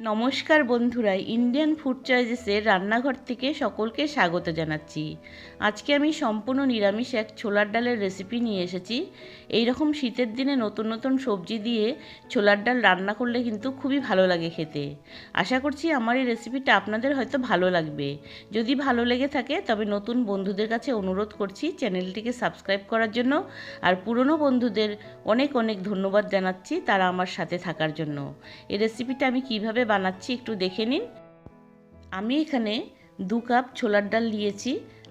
নমস্কার বন্ধুরা Indian food চয়েসেসের রান্নাঘর থেকে সকলকে স্বাগত জানাচ্ছি। আজকে আমি সম্পূর্ণ নিরামিষ এক ছোলার ডালের রেসিপি নিয়ে এসেছি। এই রকম শীতের দিনে নতুন নতুন সবজি দিয়ে ছোলার ডাল রান্না করলে কিন্তু খুবই ভালো লাগে খেতে। আশা করছি আমার এই রেসিপিটা আপনাদের হয়তো ভালো লাগবে। যদি ভালো লেগে থাকে, তবে নতুন বন্ধুদের কাছে অনুরোধ করছি চ্যানেলটিকে সাবস্ক্রাইব করার জন্য। আর পুরনো বন্ধুদের অনেক অনেক ধন্যবাদ জানাচ্ছি তারা আমার সাথে থাকার জন্য। এই রেসিপিটা আমি কীভাবে বানাচ্ছি, একটু দেখে নিন। আমি এখানে দু কাপ ছোলার ডাল নিয়েছি,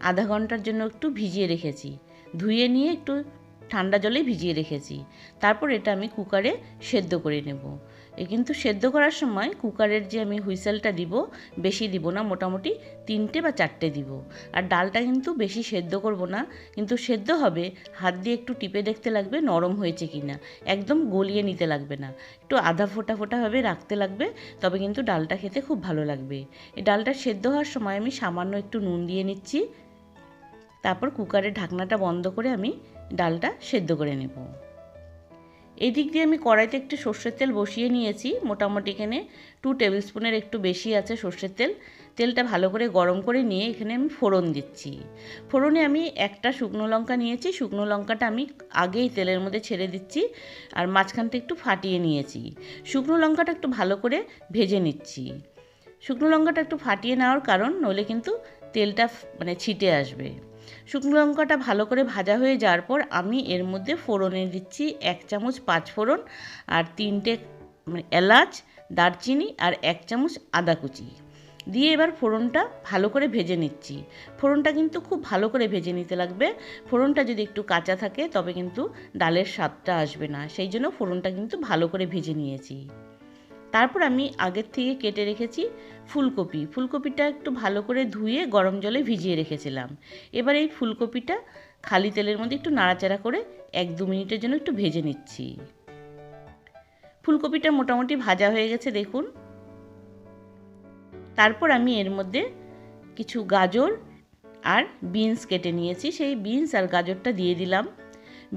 আধা ঘণ্টার জন্য একটু ভিজিয়ে রেখেছি। ধুয়ে নিয়ে একটু ঠান্ডা জলে ভিজিয়ে রেখেছি। তারপর এটা আমি কুকারে সেদ্ধ করে নেব। এ কিন্তু সেদ্ধ করার সময় কুকারের যে আমি হুইসেলটা দিব, বেশি দিব না, মোটামুটি তিনটে বা চারটে দিব। আর ডালটা কিন্তু বেশি সেদ্ধ করব না, কিন্তু সেদ্ধ হবে, হাত দিয়ে একটু টিপে দেখতে লাগবে নরম হয়েছে কি না একদম গলিয়ে নিতে লাগবে না। একটু আধা ফোটা ফোটাভাবে রাখতে লাগবে, তবে কিন্তু ডালটা খেতে খুব ভালো লাগবে। এই ডালটা সেদ্ধ হওয়ার সময় আমি সামান্য একটু নুন দিয়ে নিচ্ছি। তারপর কুকারের ঢাকনাটা বন্ধ করে আমি ডালটা সেদ্ধ করে নেব। এই দিক দিয়ে আমি কড়াইতে একটু সর্ষের তেল বসিয়ে নিয়েছি। মোটামুটি এখানে টু টেবিল স্পুনের একটু বেশি আছে সর্ষের তেল। তেলটা ভালো করে গরম করে নিয়ে এখানে আমি ফোড়ন দিচ্ছি। ফোড়নে আমি একটা শুকনো লঙ্কা নিয়েছি। শুকনো লঙ্কাটা আমি আগেই তেলের মধ্যে ছেড়ে দিচ্ছি আর মাঝখানটা একটু ফাটিয়ে নিয়েছি। শুকনো লঙ্কাটা একটু ভালো করে ভেজে নিচ্ছি। শুকনো লঙ্কাটা একটু ফাটিয়ে নেওয়ার কারণ নইলে কিন্তু তেলটা মানে ছিটে আসবে। শুকনো লঙ্কাটা ভালো করে ভাজা হয়ে যাওয়ার পর আমি এর মধ্যে ফোড়নে দিচ্ছি। এক চামচ পাঁচ ফোড়ন আর তিনটে মানে এলাচ, দারচিনি আর এক চামচ আদা কুচি। দিয়ে এবার ফোড়নটা ভালো করে ভেজে নিচ্ছি। ফোড়নটা কিন্তু খুব ভালো করে ভেজে নিতে লাগবে। ফোড়নটা যদি একটু কাঁচা থাকে তবে কিন্তু ডালের স্বাদটা আসবে না। সেই জন্য ফোড়নটা কিন্তু ভালো করে ভেজে নিয়েছি। তারপর আমি আগের থেকে কেটে রেখেছি ফুলকপি। ফুলকপিটা একটু ভালো করে ধুয়ে গরম জলে ভিজিয়ে রেখেছিলাম। এবার এই ফুলকপিটা খালি তেলের মধ্যে একটু নাড়াচাড়া করে এক দু মিনিটের জন্য একটু ভেজে নিচ্ছি। ফুলকপিটা মোটামুটি ভাজা হয়ে গেছে, দেখুন। তারপর আমি এর মধ্যে কিছু গাজর আর বিনস কেটে নিয়েছি। সেই বিনস আর গাজরটা দিয়ে দিলাম।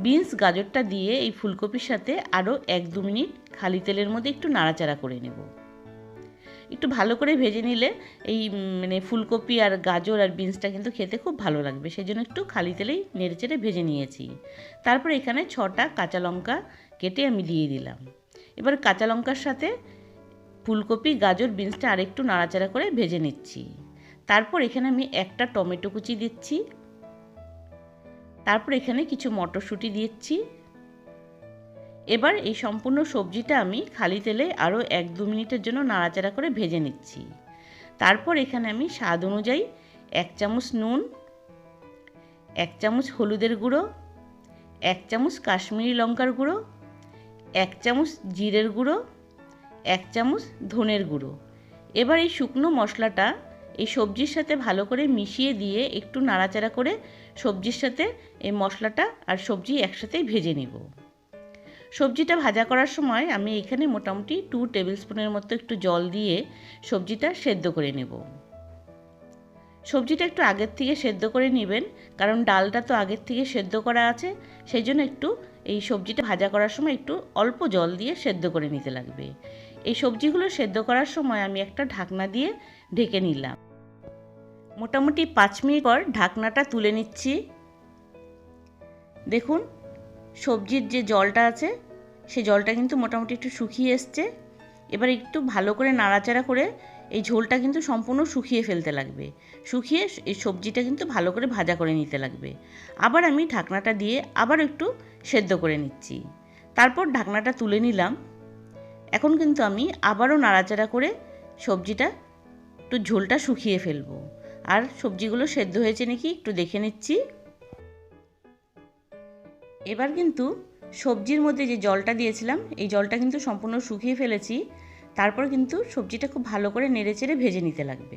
বিনস গাজরটা দিয়ে এই ফুলকপির সাথে আরও এক দু মিনিট খালি তেলের মধ্যে একটু নাড়াচাড়া করে নেব। একটু ভালো করে ভেজে নিলে এই মানে ফুলকপি আর গাজর আর বিনসটা কিন্তু খেতে খুব ভালো লাগবে। সেই জন্য একটু খালি তেলেই নেড়েচেড়ে ভেজে নিয়েছি। তারপর এখানে ছটা কাঁচা লঙ্কা কেটে আমি দিয়ে দিলাম। এবার কাঁচা লঙ্কার সাথে ফুলকপি, গাজর, বিনসটা আরেকটু নাড়াচাড়া করে ভেজে নিচ্ছি। তারপর এখানে আমি একটা টমেটো কুচি দিচ্ছি তারপর এখানে কিছু মটরশুঁটি দিচ্ছি। এবার এই সম্পূর্ণ সবজিটা আমি খালি তেলে আরও এক দু মিনিটের জন্য নাড়াচাড়া করে ভেজে নিচ্ছি। তারপর এখানে আমি স্বাদ অনুযায়ী এক চামচ নুন, এক চামচ হলুদের গুঁড়ো, এক চামচ কাশ্মীরি লঙ্কার গুঁড়ো, এক চামচ জিরের গুঁড়ো, এক চামচ ধনের গুঁড়ো। এবার এই শুকনো মশলাটা এই সবজির সাথে ভালো করে মিশিয়ে দিয়ে একটু নাড়াচাড়া করে সবজির সাথে এই মশলাটা আর সবজি একসাথেই ভেজে নেব। সবজিটা ভাজা করার সময় আমি এখানে মোটামুটি টু টেবিল স্পুনের মতো একটু জল দিয়ে সবজিটা সেদ্ধ করে নেব। সবজিটা একটু আগের থেকে সেদ্ধ করে নেবেন, কারণ ডালটা তো আগের থেকে সেদ্ধ করা আছে, সেই জন্য একটু এই সবজিটা ভাজা করার সময় একটু অল্প জল দিয়ে সেদ্ধ করে নিতে লাগবে। এই সবজিগুলো সেদ্ধ করার সময় আমি একটা ঢাকনা দিয়ে ঢেকে নিলাম। মোটামুটি পাঁচ মিনিট পর ঢাকনাটা তুলে নিচ্ছি। দেখুন, সবজির যে জলটা আছে সেই জলটা কিন্তু মোটামুটি একটু শুকিয়ে এসছে। এবার একটু ভালো করে নাড়াচাড়া করে এই ঝোলটা কিন্তু সম্পূর্ণ শুকিয়ে ফেলতে লাগবে। শুকিয়ে এই সবজিটা কিন্তু ভালো করে ভাজা করে নিতে লাগবে। আবার আমি ঢাকনাটা দিয়ে আবার একটু সেদ্ধ করে নিচ্ছি। তারপর ঢাকনাটা তুলে নিলাম। এখন কিন্তু আমি আবারও নাড়াচাড়া করে সবজিটা, একটু ঝোলটা শুকিয়ে ফেলব। আর সবজিগুলো সেদ্ধ হয়েছে নাকি একটু দেখে নিচ্ছি। এবার কিন্তু সবজির মধ্যে যে জলটা দিয়েছিলাম, এই জলটা কিন্তু সম্পূর্ণ শুকিয়ে ফেলেছি। তারপর কিন্তু সবজিটা খুব ভালো করে নেড়েচেড়ে ভেজে নিতে লাগবে।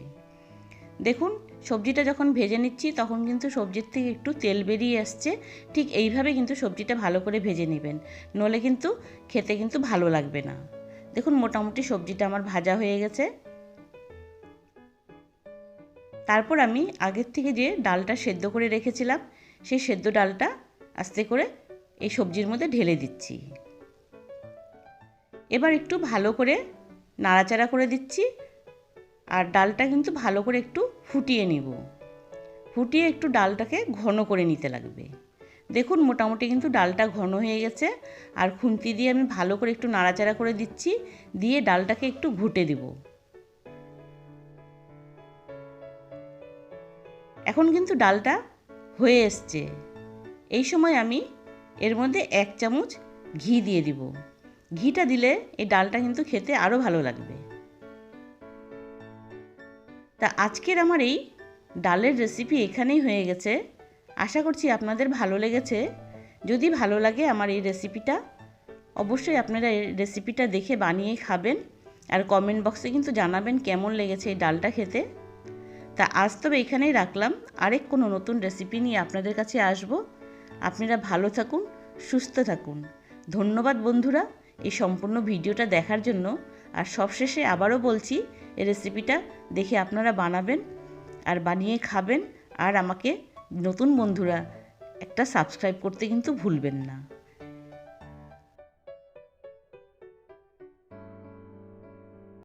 দেখুন, সবজিটা যখন ভেজে নিচ্ছি, তখন কিন্তু সবজির থেকে একটু তেল বেরিয়ে আসছে। ঠিক এইভাবে কিন্তু সবজিটা ভালো করে ভেজে নেবেন। নলে কিন্তু খেতে কিন্তু ভালো লাগবে না। দেখুন, মোটামুটি সবজিটা আমার ভাজা হয়ে গেছে। তারপর আমি আগের থেকে যে ডালটা সেদ্ধ করে রেখেছিলাম, সেই সেদ্ধ ডালটা আস্তে করে এই সবজির মধ্যে ঢেলে দিচ্ছি। এবার একটু ভালো করে নাড়াচাড়া করে দিচ্ছি আর ডালটা কিন্তু ভালো করে একটু ফুটিয়ে নিব। ফুটিয়ে একটু ডালটাকে ঘন করে নিতে লাগবে। দেখুন মোটামুটি কিন্তু ডালটা ঘন হয়ে গেছে আর খুন্তি দিয়ে আমি ভালো করে একটু নাড়াচাড়া করে দিচ্ছি, দিয়ে ডালটাকে একটু ঘুটে দিব। এখন কিন্তু ডালটা হয়ে এসছে। এই সময় আমি এর মধ্যে এক চামচ ঘি দিয়ে দিব। ঘিটা দিলে এই ডালটা কিন্তু খেতে আরও ভালো লাগবে। তা আজকের আমার এই ডালের রেসিপি এখানেই হয়ে গেছে। আশা করছি আপনাদের ভালো লেগেছে। যদি ভালো লাগে আমার এই রেসিপিটা অবশ্যই আপনারা এই রেসিপিটা দেখে বানিয়ে খাবেন। আর কমেন্ট বক্সে কিন্তু জানাবেন কেমন লেগেছে এই ডালটা খেতে। তা আজ তবে এখানেই রাখলাম। আরেক কোনো নতুন রেসিপি নিয়ে আপনাদের কাছে আসব। আপনারা ভালো থাকুন, সুস্থ থাকুন। ধন্যবাদ বন্ধুরা এই সম্পূর্ণ ভিডিওটা দেখার জন্য। আর সবশেষে আবারও বলছি, এই রেসিপিটা দেখে আপনারা বানাবেন, আর বানিয়ে খাবেন, আর আমাকে নতুন বন্ধুরা একটা সাবস্ক্রাইব করতে কিন্তু ভুলবেন না।